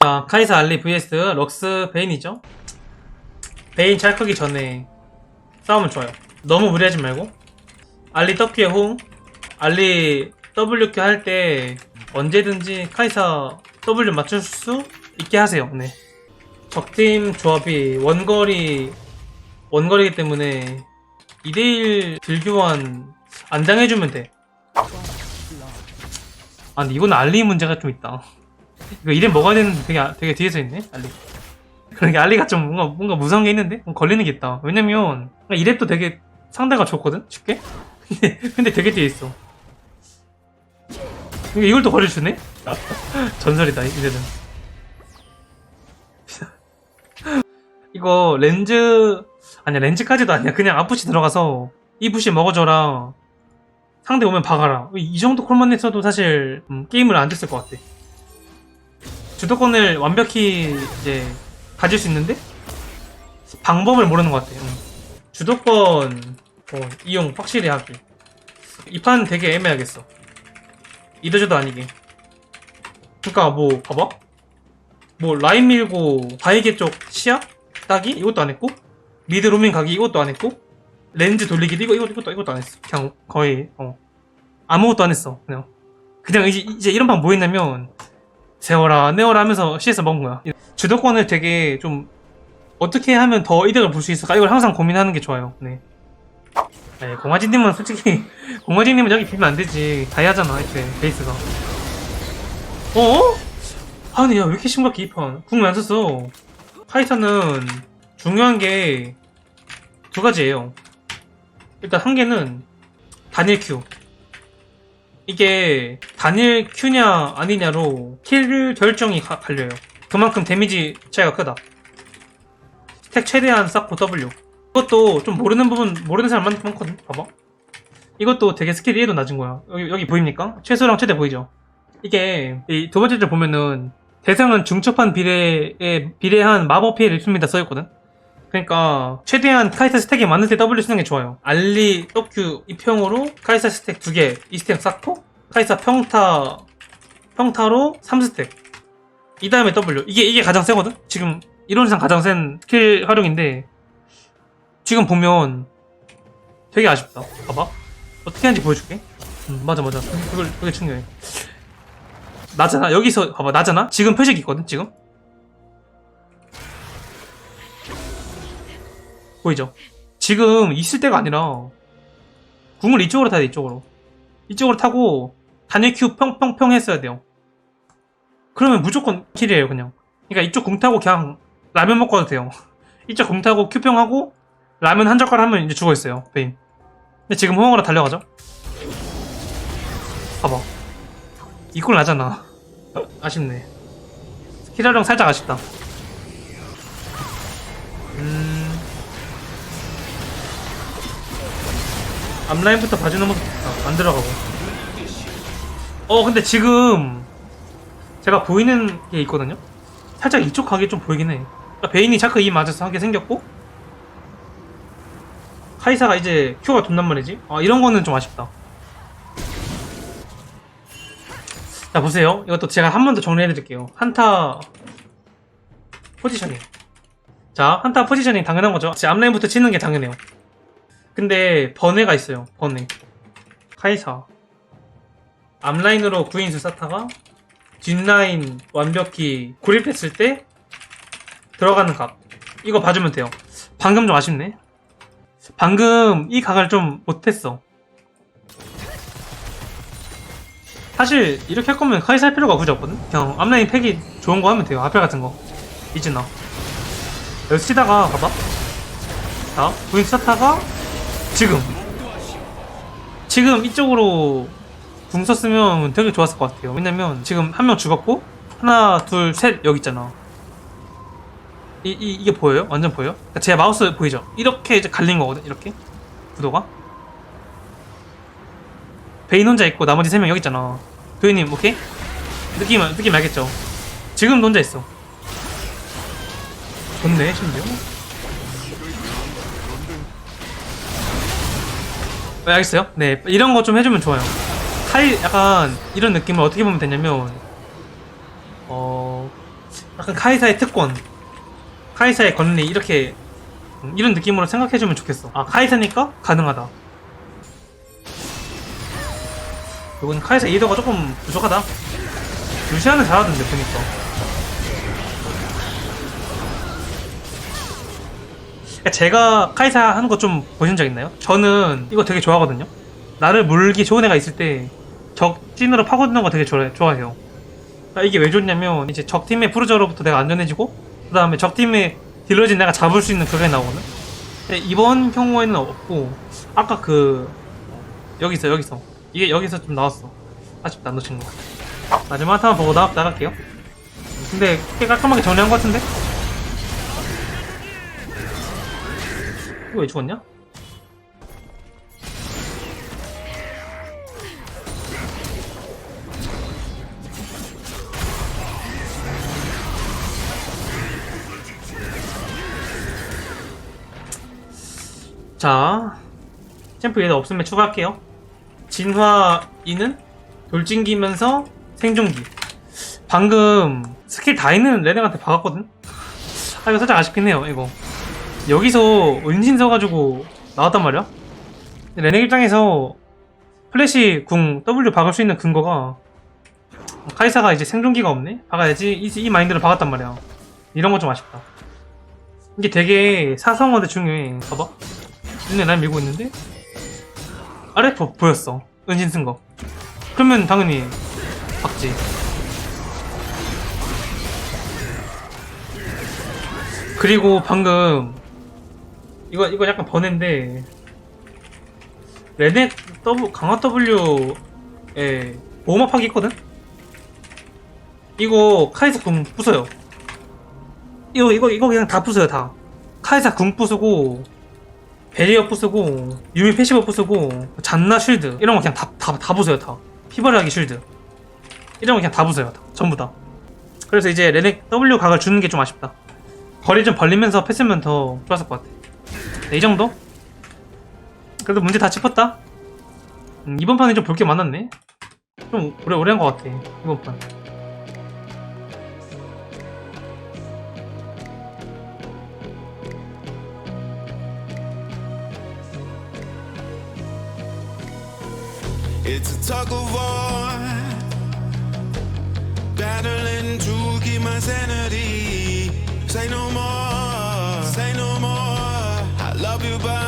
자, 카이사 알리 vs 럭스 베인이죠. 베인 잘 크기 전에 싸우면 좋아요. 너무 무리하지 말고. 알리 떡기에 호응. 알리 WQ 할 때 언제든지 카이사 W 맞출 수 있게 하세요. 네. 적팀 조합이 원거리, 원거리이기 때문에 2대1 딜교환 안 당해주면 돼. 아, 근데 이건 알리 문제가 좀 있다. 이거 이름 먹어야 되는데 되게, 되게 뒤에서 있네, 알리. 그러니까 알리가 좀 뭔가, 뭔가 무서운 게 있는데? 걸리는 게 있다. 왜냐면, 이랩도 되게 상대가 좋거든? 쉽게? 근데, 되게 뒤에 있어. 이걸 또 걸려주네? 전설이다, 이제는. 이거 렌즈, 아니야, 렌즈까지도 아니야. 그냥 아프시 들어가서, 이 부시 먹어줘라. 상대 오면 박아라. 이 정도 콜만 했어도 사실, 음, 게임을 안 됐을 것 같아. 주도권을 완벽히 이제 가질 수 있는데 방법을 모르는 것 같아요. 음. 주도권 어, 이용 확실히 하기. 이 판 되게 애매하겠어. 이도저도 아니게. 그니까 뭐 봐봐. 뭐 라인 밀고 바이게 쪽 시야 따기 이것도 안 했고 미드 로밍 가기 이것도 안 했고 렌즈 돌리기도 이거 이것도 이것도, 이것도 안 했어. 그냥 거의 어 아무것도 안 했어. 그냥 그냥 이제 이제 이런 판 뭐 했냐면 세워라 내워라 하면서 CS 먹은 거야. 주도권을 되게 좀 어떻게 하면 더 이득을 볼 수 있을까? 이걸 항상 고민하는 게 좋아요. 네, 네 공화진님은 솔직히 공화진님은 여기 비면 안 되지. 다이아잖아 이렇게 베이스가. 어? 아니 야왜 이렇게 심각해 이판? 궁을 안 썼어. 카이사는 중요한 게 두 가지예요. 일단 한 개는 단일 큐 이게 단일 Q냐 아니냐로 킬 결정이 가- 갈려요. 그만큼 데미지 차이가 크다. 스택 최대한 쌓고 W. 이것도 좀 모르는 부분 모르는 사람 많- 많거든. 봐봐. 이것도 되게 스킬 이해도 낮은 거야. 여기, 여기 보입니까? 최소랑 최대 보이죠? 이게 이두 번째 줄 보면은 대상은 중첩한 비례에 비례한 마법 피해를 입습니다 써있거든. 그러니까 최대한 카이사 스택이 많을 때 W 쓰는 게 좋아요. 알리 떡큐 이평으로 카이사 스택 두 개, 이 스택 쌓고 카이사 평타 평타로 3스택. 이 다음에 W. 이게 이게 가장 세거든. 지금 이론상 가장 센 스킬 활용인데 지금 보면 되게 아쉽다. 봐봐. 어떻게 하는지 보여줄게. 음, 맞아 맞아. 그걸 그게 중요해. 나잖아. 여기서 봐봐 나잖아. 지금 표식 있거든. 지금. 보이죠? 지금 있을 때가 아니라 궁을 이쪽으로 타야 돼 이쪽으로. 이쪽으로 타고 단일 큐 평평평 했어야 돼요. 그러면 무조건 킬이에요 그냥. 그러니까 이쪽 궁 타고 그냥 라면 먹고 와도 돼요. 이쪽 궁 타고 큐평 하고 라면 한 젓갈 하면 이제 죽어있어요 베인. 근데 지금 호응으로 달려가죠? 봐봐. 이꼴 나잖아. 아쉽네. 스킬하령 살짝 아쉽다. 음 앞라인부터 봐주는 모습 아, 안 들어가고. 어 근데 지금 제가 보이는 게 있거든요? 살짝 이쪽 가게 좀 보이긴 해. 그러니까 베인이 자크 이 맞아서 하게 생겼고 카이사가 이제 큐가 돈단 말이지? 아 이런 거는 좀 아쉽다. 자 보세요. 이것도 제가 한 번 더 정리해 드릴게요. 한타 포지셔닝. 자 한타 포지셔닝 당연한 거죠. 제 앞라인부터 치는 게 당연해요 근데 번외가 있어요. 번외. 카이사. 앞라인으로 구인수 쌓다가 뒷라인 완벽히 고립했을 때 들어가는 각. 이거 봐주면 돼요. 방금 좀 아쉽네. 방금 이 각을 좀 못했어. 사실 이렇게 할 거면 카이사 할 필요가 굳이 없거든? 그냥 앞라인 팩이 좋은 거 하면 돼요. 앞에 같은 거. 이즈나. 여기 치다가 봐봐. 자, 구인수 쌓다가 지금 지금 이쪽으로 궁 썼으면 되게 좋았을 것 같아요 왜냐면 지금 한 명 죽었고 하나 둘 셋 여기 있잖아 이, 이, 이게 보여요? 완전 보여요? 그러니까 제 마우스 보이죠? 이렇게 이제 갈린 거거든 이렇게 구도가 베인 혼자 있고 나머지 세 명 여기 있잖아 도희님 오케이? 느낌 느낌 알겠죠? 지금 혼자 있어 좋네 심지어 네, 알겠어요? 네, 이런 거 좀 해주면 좋아요. 카이, 약간, 이런 느낌을 어떻게 보면 되냐면, 어, 약간 카이사의 특권, 카이사의 권리 이렇게 음, 이런 느낌으로 생각해주면 좋겠어. 아 카이사니까 가능하다. 이건 카이사 이해도가 조금 부족하다. 루시아는 잘하던데 보니까. 제가 카이사 하는 거 좀 보신 적 있나요? 저는 이거 되게 좋아하거든요. 나를 물기 좋은 애가 있을 때 적진으로 파고드는 거 되게 좋아, 좋아해요. 그러니까 이게 왜 좋냐면 이제 적팀의 푸르저로부터 내가 안전해지고 그 다음에 적팀의 딜러진 내가 잡을 수 있는 그게 나오거든. 근데 이번 경우에는 없고 아까 그 여기 있어 여기 있어 이게 여기서 좀 나왔어. 아쉽다 안 놓친 거. 마지막 한번 보고 나, 나갈게요. 근데 꽤 깔끔하게 정리한 것 같은데? 이거 왜 죽었냐? 자, 챔프 얘는 없으면 추가할게요. 진화 2는 돌진기면서 생존기. 방금 스킬 다 있는 레넥한테 박았거든? 아, 이거 살짝 아쉽긴 해요, 이거. 여기서 은신 써가지고 나왔단 말이야? 레넥 입장에서 플래시 궁 W 박을 수 있는 근거가 카이사가 이제 생존기가 없네? 박아야지. 이, 이 마인드를 박았단 말이야. 이런 거좀 아쉽다. 이게 되게 사성어대 중요해. 봐봐. 눈에 날 밀고 있는데 아래 보, 보였어. 은신 쓴 거. 그러면 당연히 박지. 그리고 방금 이거 이거 약간 번외인데 레넥 W 강화 W에 보호막하기 있거든. 이거 카이사 궁 부숴요. 이거 이거 이거 그냥 다 부숴요 다. 카이사 궁 부수고 베리어 부수고 유미 패시브 부수고 잔나 쉴드 이런 거 그냥 다 다 다 부숴요 다. 피버리하기 쉴드 이런 거 그냥 다 부숴요 다. 전부 다. 그래서 이제 레넥 W 각을 주는 게 좀 아쉽다. 거리 좀 벌리면서 패스면 더 좋았을 것 같아. 네, 이 정도? 그래도 문제 다 짚었다. 음, 이번 판에 좀 볼 게 많았네. 좀 오래 오래 한 것 같아 이번 판. It's a tug of war, battling to keep my sanity. Say no more. love you, but